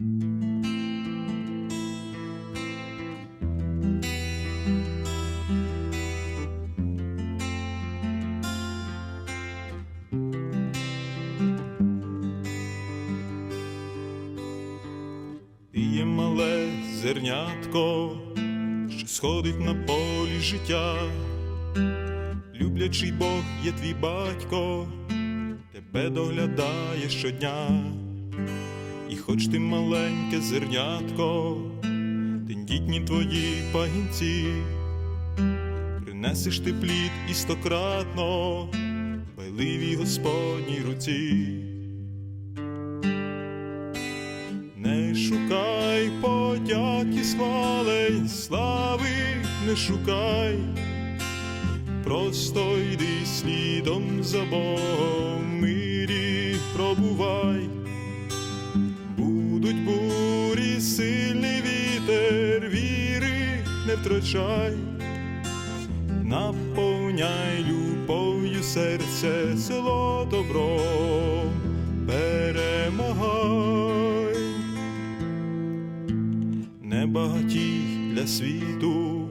Є мале зернятко, що сходить на полі життя. Люблячий Бог є твій батько, тебе доглядає щодня. Хоч ти маленьке зернятко, тендітні твої пагінці, принесеш ти плід і стократно, байливій Господній руці. Не шукай подяки схвалень, слави не шукай, просто йди слідом за Богом, мирі пробувай, будуть бурі, сильний вітер, віри не втрачай, наповняй любов'ю серце, село добром перемагай. Не багатій для світу,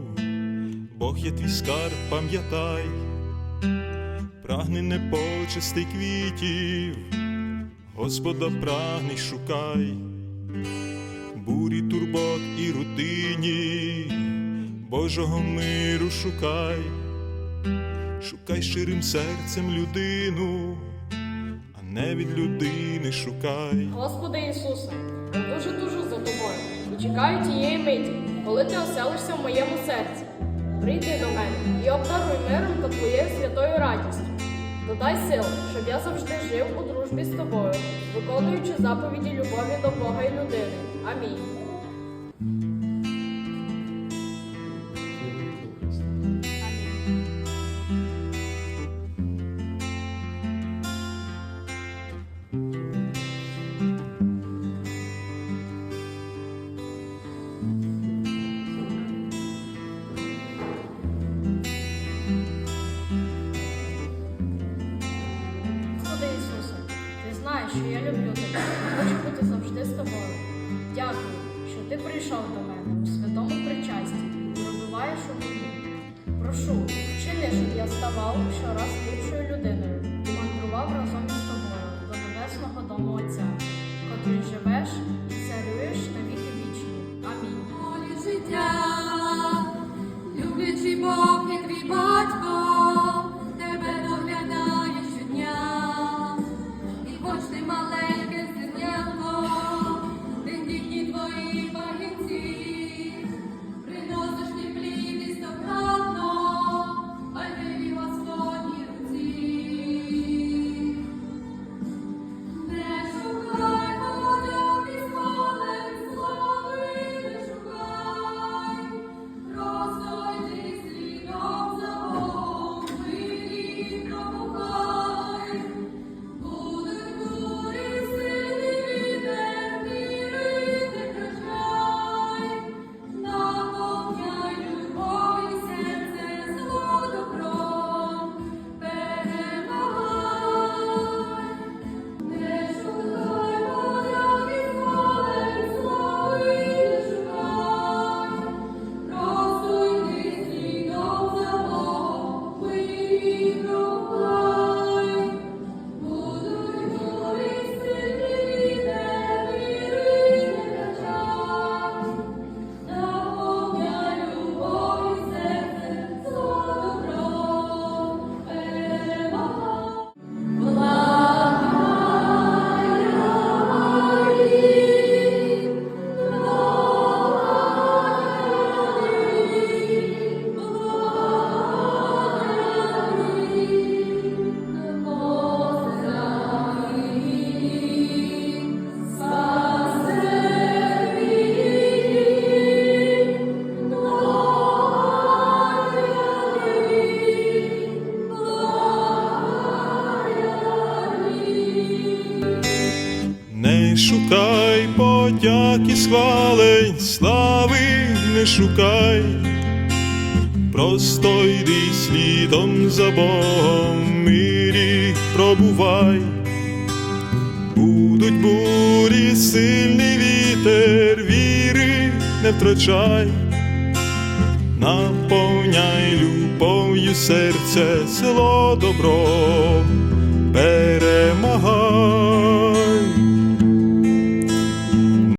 Бог є твій скарб, пам'ятай, прагни непочистий квітів, Господа прагни шукай, бурі турбот і рутині, Божого миру шукай, шукай щирим серцем людину, а не від людини шукай. Господи Ісусе, я дуже тужу за тобою і чекаю тієї миті, коли ти оселишся в моєму серці. Прийди до мене і обдаруй миром та твоєю святою радістю. Додай сил, щоб я завжди жив у дружбі з тобою, виконуючи заповіді любові до Бога і людини. Амінь. Люблю тебе, хочу бути завжди з тобою. Дякую, що ти прийшов до мене у святому причасті і пробиваєш у мені. Прошу, вчини, щоб я ставав щораз ліпшою людиною і мандрував разом із тобою до небесного дому Отця, котрий живеш і царюєш на віки хоч ти шукай подяки схвалень, слави не шукай, просто йди слідом за Богом, мирі пробувай, будуть бурі, сильний вітер. віри не втрачай, наповняй любов'ю серце, село добро.